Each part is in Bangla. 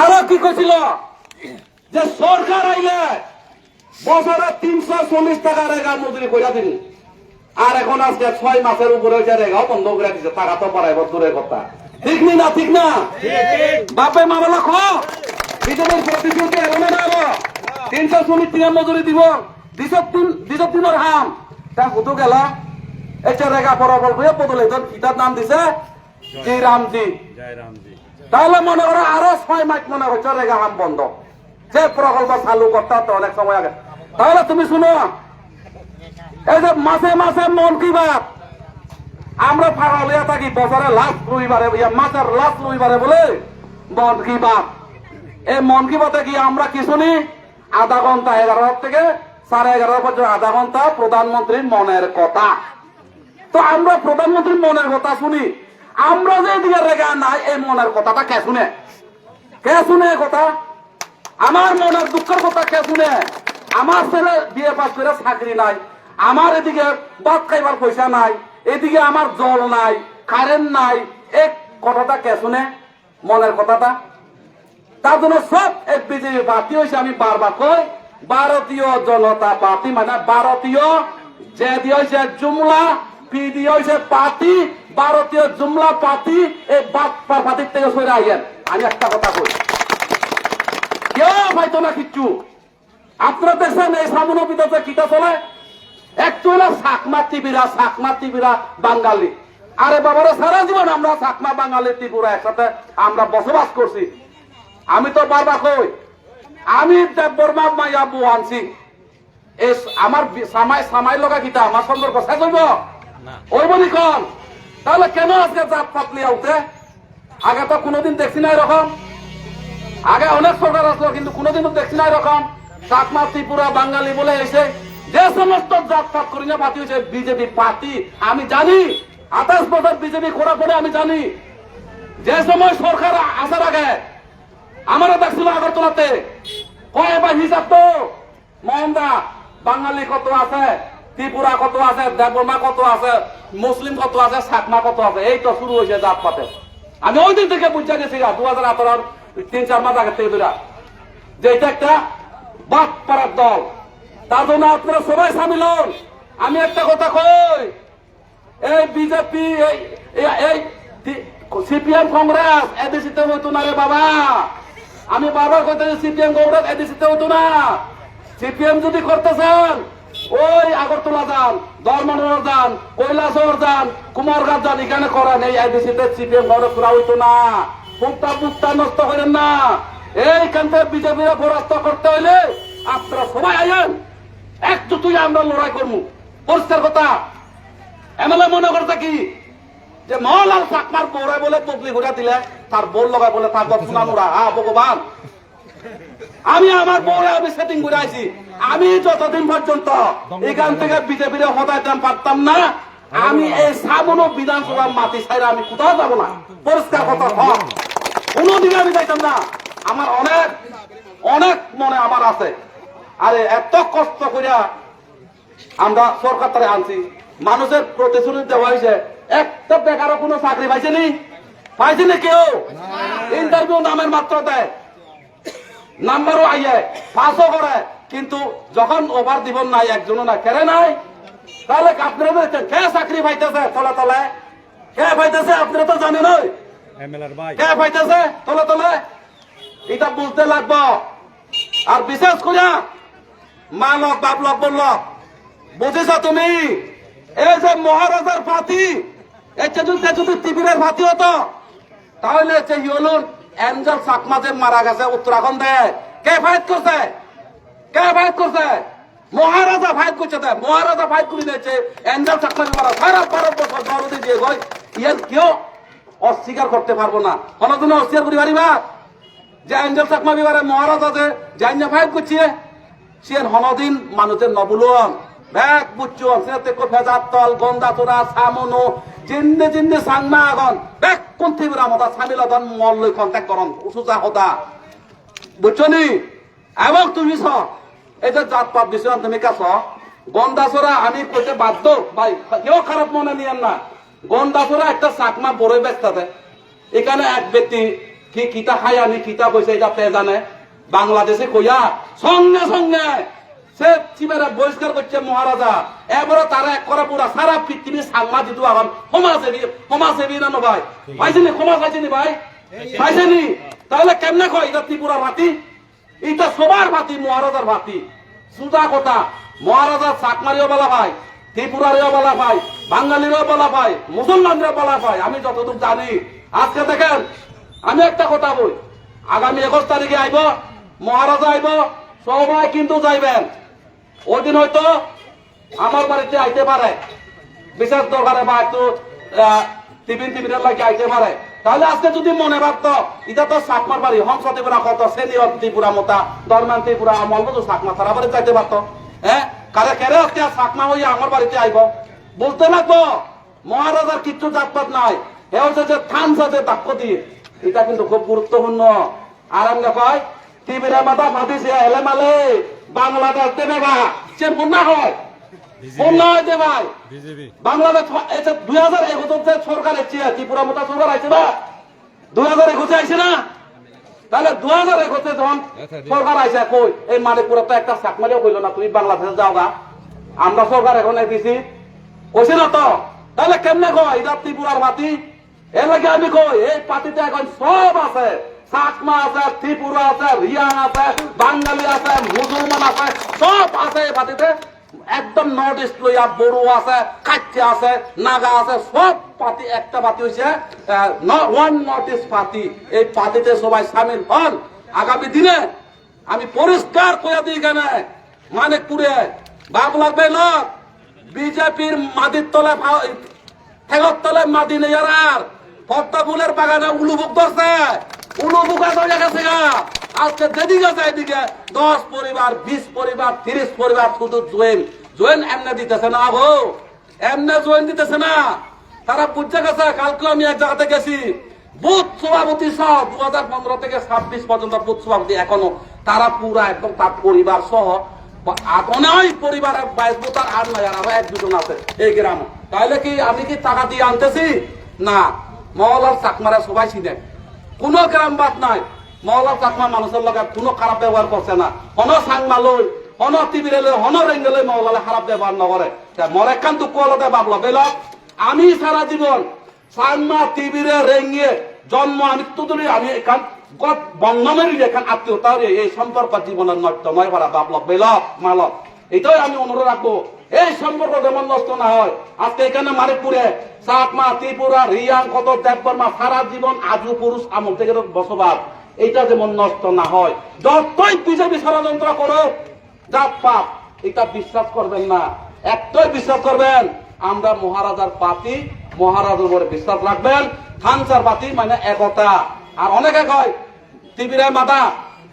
আরও কি কইছিল? যে সরকার আইলে বছরে তিনশো চল্লিশ টাকা রেগা মজুরি কইরা দিন আর এখন আজকে ছয় মাসের উপরে হইছে রেগাও বন্ধ করে দিছে টাকা তো পারাইব দূরের কথা। ঠিক নি না ঠিক না? বাপে মামলা খ। বিজেপির প্রতিশ্রুতি এরমে না হব তিনশো চল্লিশ টাকা মজুরি দিব দিশত দিন দিশত দিনের হাম। তা হুতো গেল। এটা রেগা ফলাফল বদলে তোর কিতাব নাম দিছে। জি রামজি জয় রামজি তাহলে মনে করো আরও ছয় মাস মনে হচ্ছে রেগা হাম বন্ধ। যে প্রকল্প চালু করতে তো অনেক সময় আগে। তাহলে তুমি শুনো, এই যে মাসে মাসে মন কি বাপ আমরা ফাড়ালিয়া থাকি, বছরে লাস্ট রবিবারে মাসের লাস্ট রবিবারে বলে মন কি বাপ এই মন কি বাতে কি আমরা কি শুনি? আধা ঘণ্টা এগারো থেকে সাড়ে এগারো পর্যন্ত আধা ঘণ্টা প্রধানমন্ত্রীর মনের কথা। তো আমরা প্রধানমন্ত্রীর মনের কথা শুনি। আমরা যে দিকে রেগা নাই, এই মনের কথাটা কে শুনে? কে শুনে কথা? আমার মনের দুঃখের কথা কে শুনে? আমার ছেলে বিয়ে পাস করে চাকরি নাই, আমার এদিকে ভাত খাইবার পয়সা নাই, এদিকে আমার জল নাই কারেন্ট নাই এক কথাটা কে শুনে? মনের কথাটা? তার জন্য সব এক বিজেপি পার্টি হয়েছে আমি বারবার কই, ভারতীয় জনতা পার্টি মানে ভারতীয় যে দিয়ে হয়েছে জুমলা, পি দিয়ে হয়েছে পার্টি ভারতীয় জুমলা পাতি এই বাদ পার্টির থেকে সরে আইয়েন আমি একটা কথা কই। কেউ পাইতো না কিচ্ছু। আপনারা দেখছেন এই সামনে বিদেশে কিটা চলে? একটু হলো সাকমা টিবিরা সাকমা টিবিরা বাঙালি। আরে বাবারা সারা জীবন আমরা সাকমা বাঙালি ত্রিপুরা একসাথে আমরা বসবাস করছি। আমি তো বারবার কই। আমি দেববর্মা মাইয়া বউ আনছি এই আমার সামাই সামাই লগা কিতা আমার সম্পর্ক শেষ হইব? ওই বলি কন? তাহলে কেন আজকে জাত পাতলি আউতে আগে তো কোনোদিন দেখছি না এরকম। আগে অনেক সরকার আসলো, কিন্তু কোনোদিনও দেখছি না এরকম। চাকমা, ত্রিপুরা, বাঙালি বলে এসে যে সমস্ত জাত পাত করি না পার্টি হয়েছে বিজেপি পার্টি আমি জানি, আঠাশ বছর বিজেপি করার পরে আমি জানি। যে সময় সরকার আসার আগে আমারও দেখছিল আগরতলাতে। কয় এবার হিসাব তো? মহন্দা বাঙালি কত আছে? ত্রিপুরা কত আছে, দেববর্মা কত আছে, মুসলিম কত আছে সাকমা কত আছে, এই তো শুরু হয়েছে জাত পাতে আমি ওই দিন থেকে বুঝতে গেছি দু হাজার আঠারোর তিন, চার মাস আগে থেকে ধরা। যে এটা একটা বাদ পাড়ার দল। তার জন্য আপনারা সবাই সামিল হন। আমি একটা কথা কই, এই বিজেপি, এই সিপিএম কংগ্রেস এদেশিতে হইতো না রে বাবা। আমি বারবার কইতে সিপিএম কংগ্রেস এদেশিতে হইতো না। সিপিএম যদি করতেছেন ওই আগরতলা যান, ধর্মনগর যান, কৈলাসহর যান, কুমারঘাট যান, এখানে করেন। এই এদেশিতে সিপিএম কংগ্রেস করা হইতো না। বুকটা বুকটা নষ্ট করেন না। এইখান থেকে বিজেপিরা পরাস্ত করতে হইলে আপনারা সবাই আইন একটু তুই আমরা লড়াই করব। পরিষ্কার কথা। এমএলএ মনে করতে কি? যে মহলাল চাকমার বৌরাই বলে তবলি ঘুরা দিলে, তার বোর লগাই বলে তার গপ শুনানুরা হা ভগবান। আমি আমার বউরে আমি সেটিং করে আমি যতদিন পর্যন্ত এখান থেকে বিজেপির পারতাম না আমি এই সামনো বিধানসভা মাটি ছাইরা আমি কোথাও যাব না। পরিষ্কার কথা হক আমি যাইতাম না। আমার অনেক অনেক মনে আমার আছে। আরে এত কষ্ট করিয়া আমরা সরকার তারে আনছি। মানুষের প্রতিশ্রুতি দেওয়া হয়েছে একটা বেকারও কোনো চাকরি পাইছে নি? পাইছে নি কেউ? ইন্টারভিউ নামের মাত্র দেয়। নাম্বারও আইয়ে পাসও করে কিন্তু যখন ওভার দিব নাই একজনও না কেড়ে নাই। তাহলে আপনারা কে চাকরি পাইতেছে তলে তলে? কে পাইতেছে আপনারা তো জানেন কে পাইতেছে তলে তলে? এটা বুঝতে লাগবো। আর বিশেষ করে মা লোক বাপ লোক বলল বুঝেছ তুমি? এই যে মহারাজার ফাতি এটা যদি যদি টিভির ফাতি হতো তাহলে যে ইয়লুন এঞ্জেল চাকমা যে মারা গেছে, উত্তরাখণ্ডে। কে ফাইট করছে? কে ফাইট করছে? মহারাজা ফাইট করছে তে। মহারাজা ফাইট করে দিয়েছে। এঞ্জেল চাকমা মারা, সারা ভারতবর্ষ দরদি দিয়ে গই। ইয়ার কেউ অস্বীকার করতে পারব না। কোনোদিনও অস্বীকার করি পারিবা? যে এঞ্জেল চাকমা বিবারে মহারাজা যে জাইনা ফাইট করছে, সে হনদিন মানুষের নবুলন। ব্যাগ বুচ্চন সে তেকো ফেজার তল গন্দা তোরা, সামনো, জিন্নে জিন্নে সাংমা আগন ব্যাগ মতা? সামিল দন মল কন্টাক্ট করন উসুজা হতা বুঝছনি এবং তুমি ছ এই যে জাত পাত দিছ তুমি কাছ। গন্দাছরা আমি কইতে বাধ্য। ভাই কেউ খারাপ মনে নিয়েন না? গন্দাছরা একটা চাকমা বড়ই ব্যস্তাতে এখানে এক ব্যক্তি কি কিতা খাই আনি, কিতা কইছে এটা তে জানে। বাংলাদেশে কইয়া সঙ্গে সঙ্গে সে চিবেরা বহিষ্কার করছে মহারাজা। এবারে তারা এক করে পুরা সারা পৃথিবী সাংমা দিতু এখন সমাজসেবী সমাজসেবী না নো ভাই। পাইছেনি সমাজ পাইছেনি ভাই? পাইছেনি। তাহলে কেমনে কয় এটা ত্রিপুরার ভাতি? এটা সবার ভাতি মহারাজার ভাতি। সুদা কথা মহারাজার চাকমারিও বলা ভাই ত্রিপুরারও বলা ভাই বাঙালিরও বলা ভাই মুসলমানরা বলা ভাই আমি যতটুকু জানি। আজকে দেখেন আমি একটা কথা বই আগামী একুশ তারিখে আইব মহারাজা আইব সবাই কিন্তু যাইবেন। ওই দিন হয়তো আমার বাড়িতে আইতে পারে। বিশেষ দরকারে বা একটু টিফিন টিফিনের লাগে আইতে পারে। তাহলে আজকে যদি মনে ভাবতো এটা তো সাকমার বাড়ি, হংস ত্রিপুরা কত সেনিয়র ত্রিপুরা মতা দরমান ত্রিপুরা, আমল তো সাকমা তারা বাড়ি যাইতে পারতো। হ্যাঁ? কারে কেরে আজকে সাকমা হইয়া আমার বাড়িতে আইব? বলতে লাগবো? মহারাজার কিচ্ছু জাতপাত নাই। এ হচ্ছে যে থান সাথে বাক্য দিয়ে এটা কিন্তু খুব গুরুত্বপূর্ণ। আর আমরা কয় টিভিরা মাথা মাতিছে এলে মালে বাংলাদেশ দেবে বা সে বন্যা হয়। বন্যা হয় ভাই। বাংলাদেশ এটা দুই হাজার একুশে সরকার এসছে ত্রিপুরা মোটা সরকার আইছে না দুই হাজার একুশে আইছে না? তাহলে দুই হাজার একুশে যখন সরকার আইছে কই? এই মানিকপুরে তো একটা চাকমারিও কইল না তুমি বাংলাদেশে যাও গা। আমরা সরকার এখন দিছি কইছে না তো? তাহলে কেমনে কয়? এটা ত্রিপুরার মাটি এর লাগে আমি কই? এই পার্টিতে এখন সব আছে। চাকমা আছে, ত্রিপুরা আছে রিয়াং আছে বাঙালি আছে, মুসলমান আছে, সব আছে এই পাতিতে একদম নর্থ ইস্ট লইয়া বড়ো আছে কাচ্চা আছে, নাগা আছে, সব পার্টি একটা পাতি হয়েছে ওয়ান নর্থ ইস্ট পার্টি এই পার্টিতে সবাই সামিল হন। আগামী দিনে আমি পরিষ্কার করে দিই কেন মানিকপুরে বাপ লাগবে না বিজেপির মাদির তলে ঠেগর তলে মাদি নেই আর, পদ্মা ফুলের বাগানে উলুবুক ধরছে। ধরে গেছে এদিকে দশ পরিবার, বিশ পরিবার, তিরিশ পরিবার শুধু জোয়েন দিতেছে না দিতেছে না। তারা বুঝতে গেছে, কালকে আমি এক জায়গাতে গেছি। বুথ দু হাজার পনেরো থেকে ছাব্বিশ পর্যন্ত এখনও। তারা পুরা একদম তার পরিবার সহ। অনেক পরিবারের ভোটার আর নয় আরও এক দুজন আছে এই গ্রামে। তাহলে কি আমি কি টাকা দিয়ে আনতেছি? না। মহলার চাকমারা সবাই চিনে। কোনো গ্রাম বাদ নাই। মহলার চাকমা মানুষের লগে কোনো খারাপ ব্যবহার করছে না। হন সাংমা লই হন টিভিরে লই হন রেঙ্গে লই মহলালে খারাপ ব্যবহার নকরে মরে কান দুঃখ হলতে বাবল বেলক আমি সারা জীবন সাংমা টিভিরে রেঙ্গে জন্ম, আমি তো ধরি আমি এখান গত বঙ্গমের এখান আত্মীয়তা এই সম্পর্ক জীবনের নয় পারা বাবলক বেলক মালক এটাই আমি অনুরোধ রাখব। এই সম্পর্ক যেমন নষ্ট না হয়। আজকে এখানে মানিকপুরে চাকমা ত্রিপুরা, রিয়াং কত দেববর্মা, সারা জীবন আজু, পুরুষ, আমল থেকে বসবাস। এটা যেমন নষ্ট না হয়। যতই বিজেপি ষড়যন্ত্র করো জাত পাপ, এটা বিশ্বাস করবেন না। একটাই বিশ্বাস করবেন, আমরা মহারাজার পাতি মহারাজার উপরে বিশ্বাস রাখবেন। খানসার পাতি মানে একতা। আর অনেকে কয় ত্রিপুরার মাতা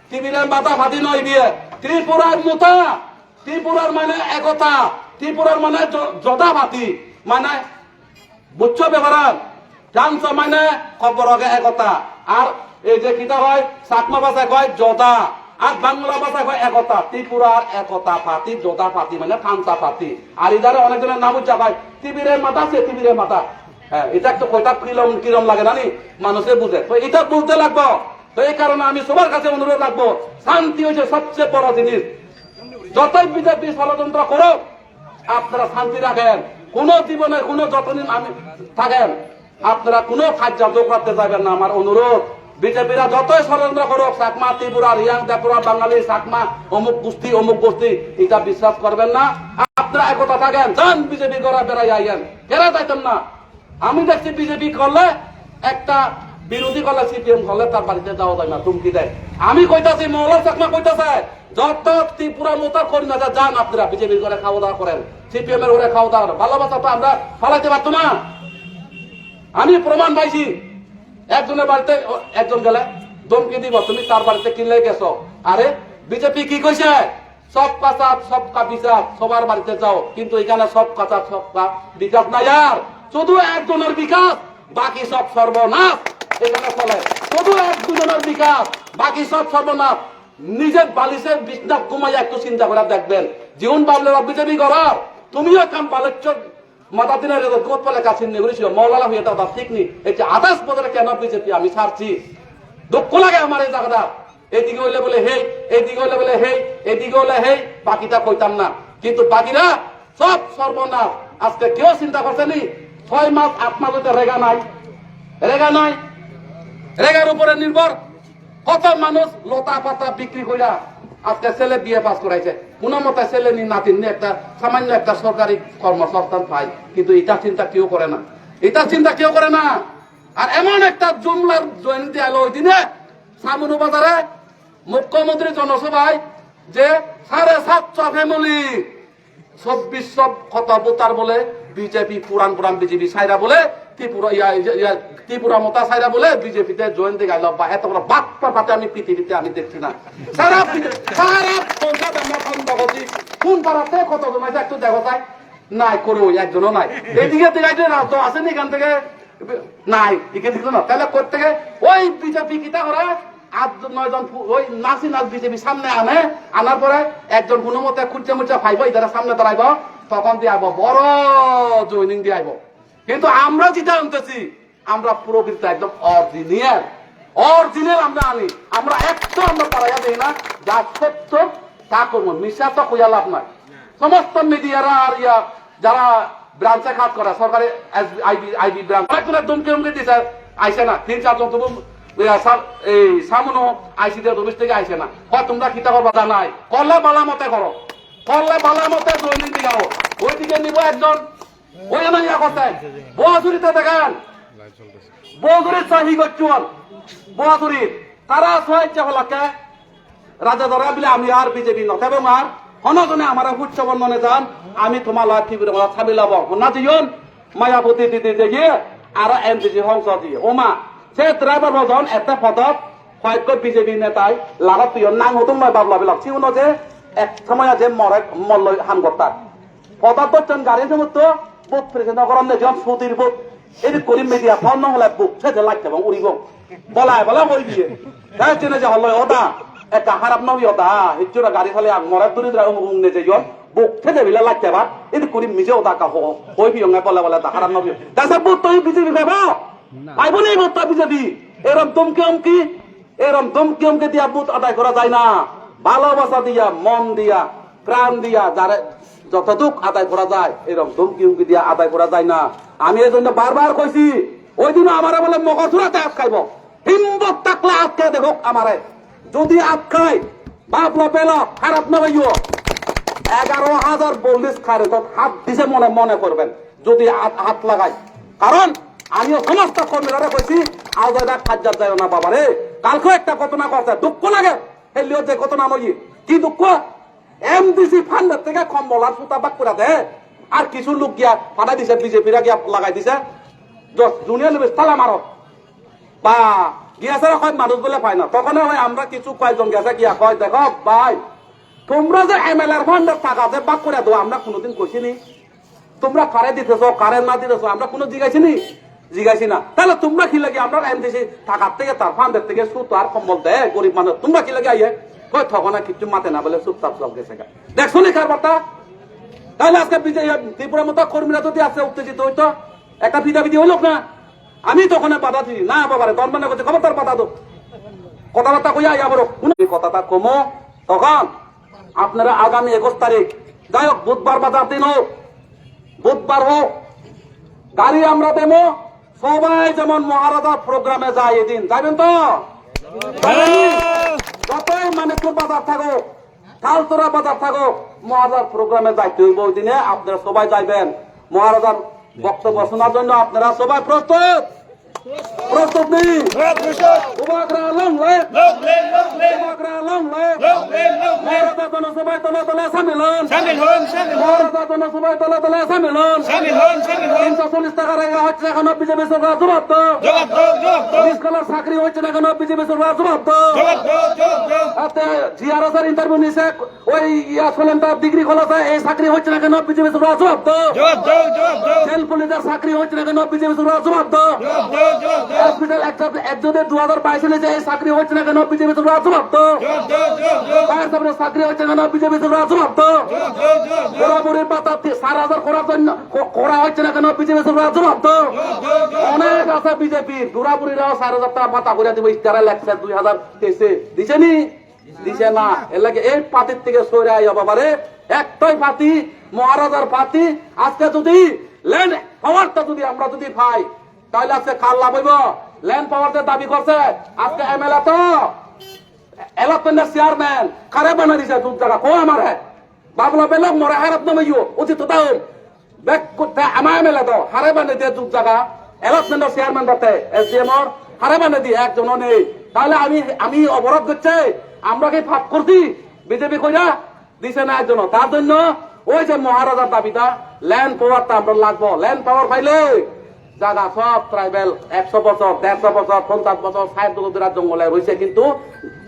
ত্রিপুরার মাতা ফাতি নয় বিয়ে। ত্রিপুরার মোতা। ত্রিপুরার মানে একতা, ত্রিপুরার মানে জদা ভাতি মানে বুঝছ ব্যাপার জানছ মানে খবরকে একতা। আর এই যে কিতা হয় চাকমা ভাষায় কয় জদা আর বাংলা ভাষায় কয় একতা। ত্রিপুরার একতা পাতি জদা পাতি মানে কান্তা পাতি আর ইদারে অনেকজনের নাম উচ্চা কয় টিবিরের মাথা সে টিবিরের মাথা হ্যাঁ এটা একটু কয়টা কিরম কিরম লাগে নি মানুষে বুঝে। তো এটা বুঝতে লাগবো। তো এই কারণে আমি সবার কাছে অনুরোধ রাখব, শান্তি হচ্ছে সবচেয়ে বড় জিনিস। যতই বিজেপি ষড়যন্ত্র করো আপনারা শান্তি রাখেন। কোন জীবনে কোন যতদিন আমি থাকেন, আপনারা কোনো খাদ্য করতে যাবেন না। আমার অনুরোধ, বিজেপিরা যতই ষড়যন্ত্র করুক চাকমা ত্রিপুরা, রিয়াং, ত্রিপুরা, বাঙালি চাকমা অমুক গোষ্ঠী অমুক গোষ্ঠী, এটা বিশ্বাস করবেন না। আপনারা একতা থাকেন, যান বিজেপি করা বেড়াই আইয়েন। কেরা যাইতেন না? আমি দেখছি বিজেপি করলে একটা বিরোধী করলে সিপিএম করলে তার বাড়িতে যাওয়া যায় না, হুমকি দেয়। আমি কইতাছি, মহলার চাকমা কইতাছে, যত ত্রিপুরা মতো করি না যান আপনারা, বিজেপির করে খাওয়া দাওয়া করেন সিপিএম এর করে খাওয়া দাওয়া। ভালোবাসা তো আমরা ফালাইতে পারতো না। আমি প্রমাণ পাইছি, একজনের বাড়িতে একজন গেলে ধমকি দিব, তুমি তার বাড়িতে কিনলে গেছো। আরে, বিজেপি কি কইছে? সব কাঁচা সব কা বিচার, সবার বাড়িতে যাও, কিন্তু এখানে সব কাঁচা সব কা বিকাশ নাই আর। শুধু একজনের বিকাশ, বাকি সব সর্বনাশ। এখানে চলে এক দুজনের বিকাশ, বাকি সব সর্বনাশ। নিজের বালিশের বিছনা ঘুমাইয়া একটু চিন্তা করে দেখবেন। জীবন পাবলে বিজেপি করার তুমিও কাম তা ঠিক নি কেন বিজেপি আমি ছাড়ছি। লাগে এদিকে হেই। এদিকে হেই। এদিকে হেই। না। কিন্তু বাকিরা সব সর্বনাশ। আজকে কেউ চিন্তা করছেনি ছয় মাস, আট মাস রেগা নাই। রেগা নাই। রেগার উপরে নির্ভর। কত মানুষ লতা পাতা বিক্রি কইরা আজকে ছেলে বিয়ে পাস করাইছে? কোনো মতে ছেলে নাতিন একটা সামান্য একটা সরকারি কর্মসংস্থান পায়, কিন্তু এটা চিন্তা কেউ করে না। এটা চিন্তা কেউ করে না। আর এমন একটা জুমলার জয়ন্তী আলো ওই দিনে, সামনু বাজারে মুখ্যমন্ত্রী জনসভায় যে সাড়ে সাতশো ফ্যামিলি চব্বিশ সব কথা বোতার বলে, বিজেপি পুরান পুরান বিজেপি সাইরা বলে ত্রিপুরা ত্রিপুরা মতা সাইরা বলে বিজেপিতে জয়েন দিয়ে গেল বা পাতে আমি পৃথিবীতে আমি দেখছি না। সারা সারা কোন পাড়াতে কত জমাইছে একটু দেখো তাই। নাই, করে ওই একজনও নাই। এদিকে না, তো আসেনি এখান থেকে। নাই, এখান থেকে না। তাহলে ওই বিজেপি কিতা করে? আট নয় জন ফু- ওই নাসি নাচ বিজেপি সামনে আনে। আনার পরে একজন কোনো মতে খুঁজছে মুচা ফাইব ইতারা সামনে দাঁড়াইব। তখন দিয়ে আইব, বড় জয়নিং দিয়ে আইব। কিন্তু আমরা যেটা আনতেছি, আমরা প্রকৃত একদম অরিজিনিয়াল অরিজিনাল আমরা আনি। আমরা একটু আমরা পারাইয়া দিই না। যা সত্য, তা করব। মিশা তো কইয়া লাভ নাই। সমস্ত মিডিয়ারা আর ইয়া, যারা ব্রাঞ্চে কাজ করে, সরকারি আইবি আইবি ব্রাঞ্চ একজনের দুমকে উমকে দিছে। আইসে না। তিন চারজন তবু এই সামনো আইসি দিয়ে অফিস থেকে আইসে না। হয় তোমরা কিতা করবা? জানাই। করলে বালা মতে করো। করলে বালা মতে দৈনিক দিগাও ওই দিকে নিব একজন। আমি তোমার লাভ মায়াবতী দিদি দিয়ে আর এম দিদি হংস ওমা সে ড্রাইভার ভজন এটা পদত বিজেপি নেতাই তুই নাং হতুম নয় যে এক সময় যে মরে মল্ল হাম করতার পদার্থ গাড়ি সমস্ত প্রেসিডেন্ট করার নেজন সুতির বুথ এদিক করিম মেদিয়া ফোন নহলে বুক সেজে লাগতে এবং উড়িব। বলাই বলা কই দিয়ে। তাই চেনে যে হলো ওটা একটা খারাপ নবী ওটা হিচুরা গাড়ি খালি মরে দূরে উমনে যে জন বুক সেজে বিলা লাগতে বা এদিক করিম মিজে ওটা কা হো। হই বিয়ঙ্গে বলে বলে তা খারাপ নবী। তাছে বুথ তুই বিজেপি পাইব পাইব নি বুথ বিজেপি। এরম তুমকি উমকি এরম তুমকি উমকি দিয়া বুথ আদায় করা যায় না। ভালোবাসা দিয়া মন দিয়া প্রাণ দিয়া যারা যতটুক আদায় করা যায়, এরকম ধমকি হুমকি দিয়া আদায় করা যায় না। আমি এই জন্য বারবার কইছি, ওই দিন আমারে বলে, মগজুরাতে আটকাইব হিম্মত থাকলে আটকে দেখো আমারে। যদি আটকাই বাপলা পেল, খারাপ না ভাইও এগারো হাজার বল্লিশ খারে হাত দিছে মনে মনে করবেন, যদি হাত- লাগাই কারণ, আমিও সমস্ত কর্মীরা কইছি এটা খাজ্জার যায় না বাবা রে কালকে একটা ঘটনা করছে দুঃখ লাগে। হেলিও যে ঘটনা মই কি দুঃখ? এমডিসি ফান্ডের থেকে কম্বলার সুতা বাক করে দে। আর কিছু লোক গিয়া পাঠাই দিছে বিজেপিরা গিয়া লাগাই দিছে। জুনিয়র লেবে তালা মারো। বা, গিয়াছে কয় মানুষ বলে পায় না। তখন হয় আমরা কিছু কয়েকজন গেছে গিয়া কয়, দেখো, ভাই, তোমরা যে এম এল এর ফান্ডের টাকা যে বাক করে দেবো আমরা কোনোদিন কইছিনি। তোমরা কারে দিতেছ, কারে না দিতেছ, আমরা কোনো জিগাইছি নি জিগাইছি না। তাহলে তোমরা কি লাগে আমরা এমডিসি টাকার থেকে, তার ফান্ডের থেকে সুত আর কম্বল দেয় গরিব মানুষ, তোমরা কি লাগে আইয়ে? থকনা কিছু মাতে না, বলে চুপচাপ সব গেছে দেখছ নি বার্তা। তাহলে আজকে ত্রিপুরা মতো কর্মীরা যদি আছে উত্তেজিত হইতো, একটা বিধি হইল না? আমি তখন বাধা দিই না, বাবারে মানে করছে খবর তার বাধা দো। কথাবার্তা কইয়া আইয়া বড় কথাটা কমো। তখন আপনারা আগামী একুশ তারিখ, যাই হোক, বুধবার বাজার দিন হোক, বুধবার হোক, গাড়ি আমরা দেবো সবাই যেমন মহারাজার প্রোগ্রামে যায় এদিন। যাবেন তো? মানিকপুর বাজার থাকো। খালতরা বাজার থাকো। মহারাজার প্রোগ্রামে যাইতে হইব ওই দিনে। আপনারা সবাই যাইবেন। মহারাজার বক্তব্য শোনার জন্য আপনারা সবাই প্রস্তুত। প্রস্তুত নেই উবাকরা লং লেফ উবাকরা লং লেফ মহারাজার জনসভায় তলে তলে সামিল হন মহারাজার জনসভায় তলে তলে সামিল হন তিনশো চল্লিশ টাকা রেখা হচ্ছে এখন বিজেপি সরকার জবাব তো স্কুলের চাকরি হচ্ছে না কেন বিজেপি সরকার জবাব তো জিআরএস এর ইন্টারভিউ নিছে ওই ইয়া তার ডিগ্রি খোলাছে এই চাকরি হচ্ছে না কেন বিজেপি সরকার জবাব তো জেল পুলিশের চাকরি হচ্ছে না কেন বিজেপি সরকার জবাব তো হসপিটাল একজনের দু হাজার বাইশ এই চাকরি হচ্ছে না কেন বিজেপি সরকার জবাব জবাব তো ফায়ার সার্ভিসের চাকরি হচ্ছে কেন বিজেপি জবাব তো পুরোপুরি পাতা চার হাজার করার জন্য করা হচ্ছে না কেন বিজেপি অনেক আছে বিজেপি। পুরাপুরিরাও চার হাজার টাকা করে দিব ইস্তারা লেখছে, দুই হাজার তেইশে। দিছে নি? দিছে না। এর এই পাতির থেকে সরে আই বাবারে। একটাই পাতি মহারাজার পাতি আজকে যদি ল্যান্ড পাওয়ারটা যদি আমরা যদি পাই তাহলে আজকে কাল লাভ হইব? ল্যান্ড পাওয়ারতে দাবি করছে, আজকে এমএলএ তো এলাকার চেয়ারম্যান কারে বানা দিছে দু জায়গা কো আমার? হ্যাঁ বাবলা বেলক মরে হারাত নামাইও উচিত দাও বেক করতে আমার এমএলএ তো, হারে বানে দিয়ে দু জায়গা এলাকার চেয়ারম্যান বাতে এসডিএম ওর হারে বানে দিয়ে একজনও নেই। তাহলে আমি আমি অবরোধ করছে, আমরা কি ফাপ করছি? বিজেপি কইরা দিছে না একজন তার জন্য ওই যে মহারাজার দাবিটা ল্যান্ড পাওয়ারটা আমরা লাগবো। ল্যান্ড পাওয়ার পাইলে জায়গা সব ট্রাইবেল একশো বছর দেড়শো বছর পঞ্চাশ বছর জঙ্গলে রয়েছে কিন্তু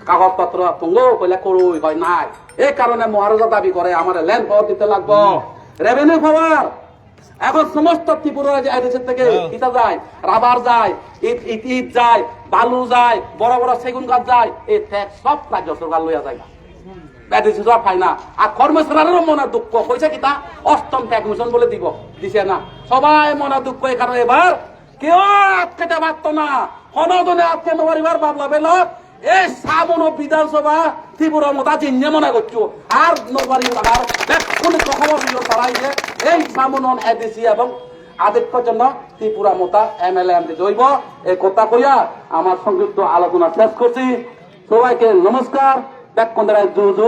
কাগজপত্র তুঙ্গ কইলে করুই হয় নাই। এই কারণে মহারাজা দাবি করে আমার ল্যান্ড পাওয়ার দিতে লাগবো। রেভিনিউ পাওয়ার এখন সমস্ত ত্রিপুরা যে আইডিসের থেকে ইটা যায়? রাবার যায় ইট যায় বালু যায় বড় বড় সেগুন গাছ যায় এই ট্যাক্স সব রাজ্য সরকার লইয়া যায়। ব্যাটিসি সব পাই না। আর কর্মচারীরও মনে দুঃখ। কইছে কিতা অষ্টম ট্যাক্স মিশন বলে দিব। দিছে না। সবাই মনে দুঃখ এই এবার কেউ আটকেতে পারত না। সনদনে আটকে নবারিবার বাবলা বেলত এই সাবন বিধানসভা ত্রিপুরার মতো চিহ্নে মনে করছ? আর নবারি আর এক্ষুনি খবর দিল তারাই যে, এই সামনন এডিসি এবং আদিত্যর জন্য ত্রিপুরা মতা এম এল এম জৈব এই কথা কইয়া আমার সংযুক্ত আলোচনা শেষ করছি। সবাইকে নমস্কার। ব্যাক কন্দারায় জু জু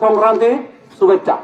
সংক্রান্তি শুভেচ্ছা